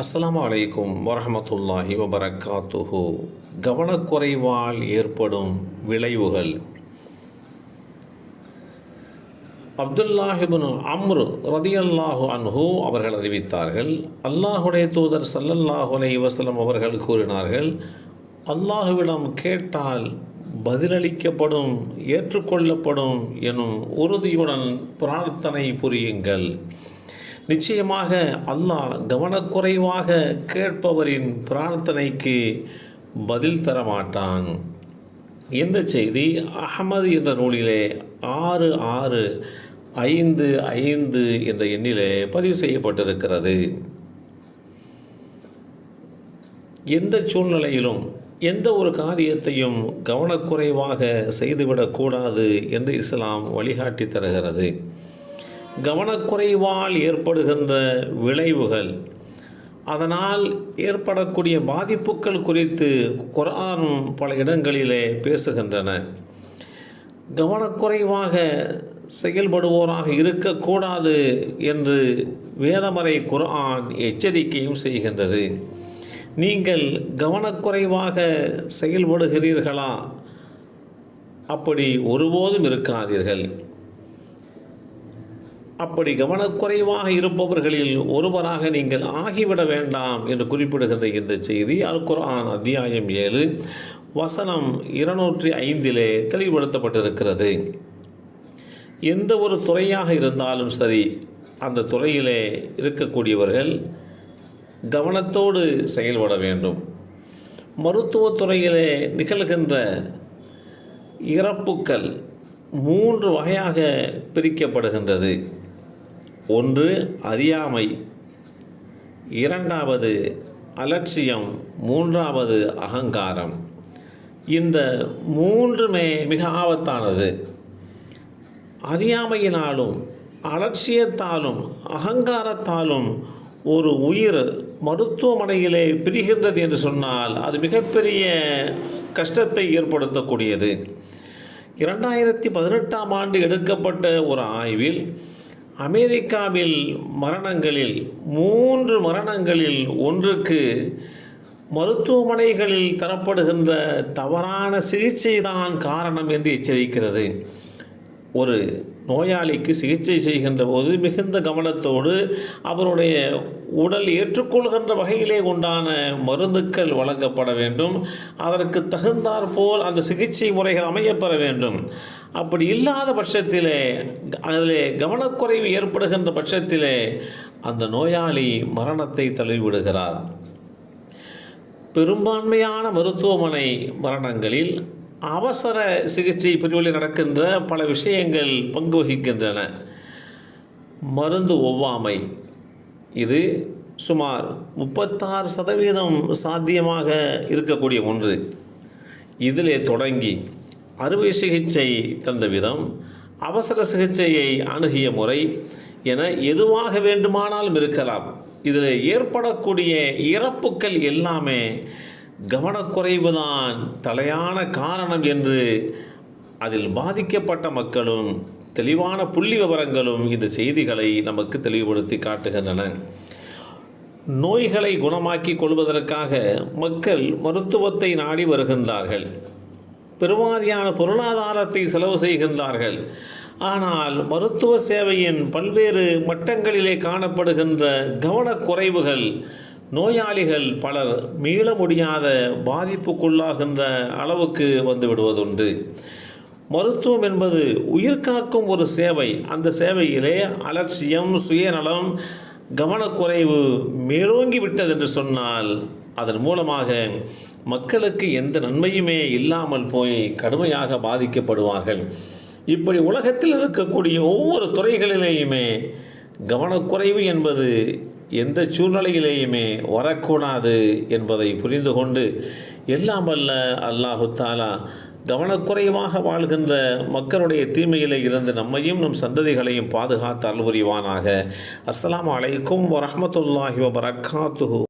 அஸ்லாம் அலைக்கும் வரமத்துல்லாஹி வபரகாத்துஹு. கவனக்குறைவால் ஏற்படும் விளைவுகள். அப்துல்லாஹிபின் அம்ரு ரதியல்லாஹு அன்ஹு அவர்கள் அறிவித்தார்கள். அல்லாஹுடைய தூதர் சல்லல்லாஹு அலை வசலம் அவர்கள் கூறினார்கள் அல்லாஹுவிடம் கேட்டால் பதிலளிக்கப்படும் ஏற்றுக்கொள்ளப்படும் எனும் உறுதியுடன் பிரார்த்தனை புரியுங்கள். நிச்சயமாக அல்லாஹ் கவனக்குறைவாக கேட்பவரின் பிரார்த்தனைக்கு பதில் தரமாட்டான். இந்த செய்தி? அகமது என்ற நூலிலே ஆறு ஆறு ஐந்து ஐந்து என்ற எண்ணிலே பதிவு செய்யப்பட்டிருக்கிறது. எந்த சூழ்நிலையிலும் எந்த ஒரு காரியத்தையும் கவனக்குறைவாக செய்துவிடக்கூடாது என்று இஸ்லாம் வழிகாட்டி தருகிறது. கவனக்குறைவால் ஏற்படுகின்ற விளைவுகள். அதனால் ஏற்படக்கூடிய பாதிப்புகள் குறித்து குரானும் பல இடங்களிலே பேசுகின்றன. கவனக்குறைவாக செயல்படுவோராக இருக்கக்கூடாது என்று வேதமறை குரான் எச்சரிக்கையும் செய்கின்றது. நீங்கள் கவனக்குறைவாக செயல்படுகிறீர்களா? அப்படி ஒருபோதும் இருக்காதீர்கள். அப்படி கவனக்குறைவாக இருப்பவர்களில் ஒருவராக நீங்கள் ஆகிவிட வேண்டாம் என்று குறிப்பிடுகின்ற இந்த செய்தி அல் குர்ஆன் அத்தியாயம் ஏழு வசனம் இருநூற்றி ஐந்திலே தெளிவுபடுத்தப்பட்டிருக்கிறது. எந்த ஒரு துறையாக இருந்தாலும் சரி அந்த துறையிலே இருக்கக்கூடியவர்கள் கவனத்தோடு செயல்பட வேண்டும். மருத்துவத்துறையிலே நிகழ்கின்ற இறப்புக்கள் மூன்று வகையாக பிரிக்கப்படுகின்றது. ஒன்று அறியாமை இரண்டாவது அலட்சியம் மூன்றாவது அகங்காரம். இந்த மூன்றுமே மிக ஆபத்தானது. அறியாமையினாலும் அலட்சியத்தாலும் அகங்காரத்தாலும் ஒரு உயிர் மருத்துவமனையிலே பிரிகின்றது என்று சொன்னால் அது மிகப்பெரிய கஷ்டத்தை ஏற்படுத்தக்கூடியது. இரண்டாயிரத்தி பதினெட்டாம் ஆண்டு எடுக்கப்பட்ட ஒரு ஆய்வில் அமெரிக்காவில் மரணங்களில் மூன்று மரணங்களில் ஒன்றுக்கு மருத்துவமனைகளில் தரப்படுகின்ற தவறான சிகிச்சை தான் காரணம் என்று எச்சரிக்கிறது. ஒரு நோயாளிக்கு சிகிச்சை செய்கின்ற போது மிகுந்த கவனத்தோடு அவருடைய உடல் ஏற்றுக்கொள்கின்ற வகையிலே உண்டான மருந்துக்கள் வழங்கப்பட வேண்டும். அதற்கு தகுந்தாற்போல் அந்த சிகிச்சை முறைகள் அமையப்பெற வேண்டும். அப்படி இல்லாத பட்சத்திலே அதில் கவனக்குறைவு ஏற்படுகின்ற பட்சத்திலே அந்த நோயாளி மரணத்தை தழுவிவிடுகிறார். பெரும்பான்மையான மருத்துவமனை மரணங்களில் அவசர சிகிச்சை பிரிவில் நடக்கின்ற பல விஷயங்கள் பங்கு வகிக்கின்றன மருந்து ஒவ்வாமை. இது சுமார் முப்பத்தாறு சதவீதம் சாத்தியமாக இருக்கக்கூடிய ஒன்று. இதிலே தொடங்கி அறுவை சிகிச்சை தந்த விதம் அவசர சிகிச்சையை அணுகிய முறை என எதுவாக வேண்டுமானாலும் இருக்கலாம். இதில் ஏற்படக்கூடிய இறப்புக்கள் எல்லாமே கவனக்குறைவுதான் தலையான காரணம் என்று அதில் பாதிக்கப்பட்ட மக்களும் தெளிவான புள்ளி விவரங்களும் இந்த செய்திகளை நமக்கு தெளிவுபடுத்தி காட்டுகின்றன. நோய்களை குணமாக்கி கொள்வதற்காக மக்கள் மருத்துவத்தை நாடி வருகின்றார்கள். பெருமாதியான பொருளாதாரத்தை செலவு செய்கின்றார்கள். ஆனால் மருத்துவ சேவையின் பல்வேறு மட்டங்களிலே காணப்படுகின்ற கவனக்குறைவுகள் நோயாளிகள் பலர் மீள முடியாத பாதிப்புக்குள்ளாகின்ற அளவுக்கு வந்து விடுவதுண்டு. மருத்துவம் என்பது உயிர் காக்கும் ஒரு சேவை. அந்த சேவையிலே அலட்சியம் சுயநலம் கவனக்குறைவு மேலோங்கி விட்டது என்று சொன்னால் அதன் மூலமாக மக்களுக்கு எந்த நன்மையுமே இல்லாமல் போய் கடுமையாக பாதிக்கப்படுவார்கள். இப்படி உலகத்தில் இருக்கக்கூடிய ஒவ்வொரு துறைகளிலேயுமே கவனக்குறைவு என்பது எந்த சூழ்நிலையிலேயுமே வரக்கூடாது என்பதை புரிந்து கொண்டு எல்லாம் வல்ல அல்லாஹு தாலா கவனக்குறைவாக வாழ்கின்ற மக்களுடைய தீமையிலே இருந்து நம்மையும் நம் சந்ததிகளையும் பாதுகாத்து அல்புரிவானாக அஸ்லாம் அலைக்கும் வரமத்துல்லாஹி வபரகாத்துஹு.